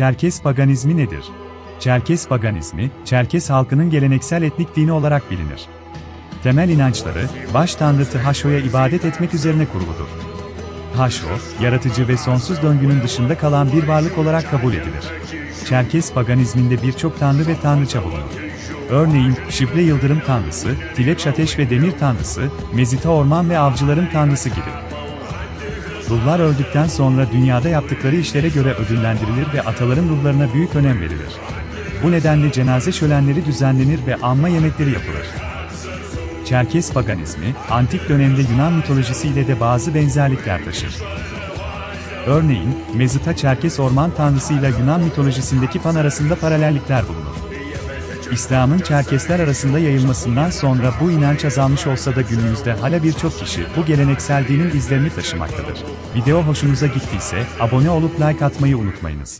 Çerkes paganizmi nedir? Çerkes paganizmi, Çerkes halkının geleneksel etnik dini olarak bilinir. Temel inançları, baş tanrı Tıhaşo'ya ibadet etmek üzerine kuruludur. Haşo, yaratıcı ve sonsuz döngünün dışında kalan bir varlık olarak kabul edilir. Çerkes paganizminde birçok tanrı ve tanrıça bulunur. Örneğin, Şifre Yıldırım Tanrısı, Tilepş Ateş ve Demir Tanrısı, Mezita Orman ve Avcıların Tanrısı gibi. Ruhlar öldükten sonra dünyada yaptıkları işlere göre ödüllendirilir ve ataların ruhlarına büyük önem verilir. Bu nedenle cenaze şölenleri düzenlenir ve anma yemekleri yapılır. Çerkes paganizmi, antik dönemde Yunan mitolojisiyle de bazı benzerlikler taşır. Örneğin, Mezıta Çerkes orman tanrısıyla Yunan mitolojisindeki Pan arasında paralellikler bulunur. İslam'ın Çerkesler arasında yayılmasından sonra bu inanç azalmış olsa da günümüzde hala birçok kişi bu geleneksel dinin izlerini taşımaktadır. Video hoşunuza gittiyse abone olup like atmayı unutmayınız.